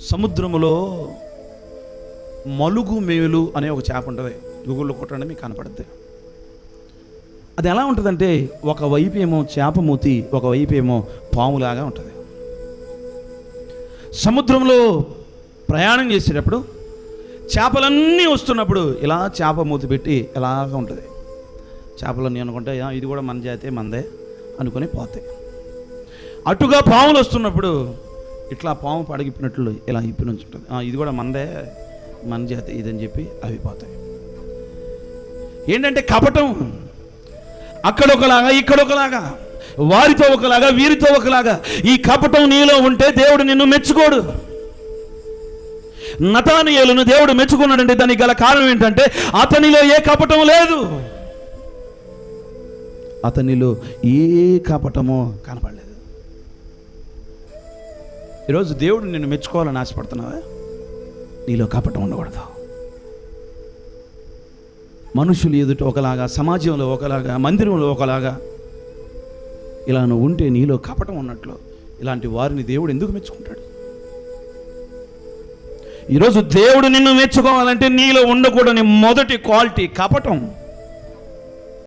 సముద్రములో మలుగు మేలు అనే ఒక చేప ఉంటుంది. గూగుల్లో కొట్టండి మీకు కనపడుద్ది. అది ఎలా ఉంటుందంటే ఒకవైపు ఏమో చేప మూతి ఒకవైపు ఏమో పాములాగా ఉంటుంది. సముద్రంలో ప్రయాణం చేసేటప్పుడు చేపలన్నీ వస్తున్నప్పుడు ఇలా చేప మూతి పెట్టి ఇలాగ ఉంటుంది. చేపలన్నీ అనుకుంటే ఇది కూడా మన జాతే మందే అనుకొని పోతాయి. అటుగా పాములు వస్తున్నప్పుడు ఇట్లా పాము పడగిప్పినట్లు ఇలా ఇప్పి నుంచి ఉంటుంది ఇది కూడా మందే మన జాతి ఇదని చెప్పి అవి పోతాయి ఏంటంటే కపటం అక్కడ ఒకలాగా ఇక్కడ ఒకలాగా వారితో ఒకలాగా వీరితో ఒకలాగా ఈ కపటం నీలో ఉంటే దేవుడు నిన్ను మెచ్చుకోడు. నతానియలను దేవుడు మెచ్చుకున్నాడంటే దానికి గల కారణం ఏంటంటే అతనిలో ఏ కపటం లేదు. అతనిలో ఏ కపటమో కనపడలేదు. ఈరోజు దేవుడు నిన్ను మెచ్చుకోవాలని ఆశపడుతున్నావా? నీలో కపటం ఉండకూడదు. మనుషులు ఎదుట ఒకలాగా సమాజంలో ఒకలాగా మందిరంలో ఒకలాగా ఇలా నువ్వు ఉంటే నీలో కపటం ఉన్నట్లు ఇలాంటి వారిని దేవుడు ఎందుకు మెచ్చుకుంటాడు? ఈరోజు దేవుడు నిన్ను మెచ్చుకోవాలంటే నీలో ఉండకూడని మొదటి క్వాలిటీ కపటం.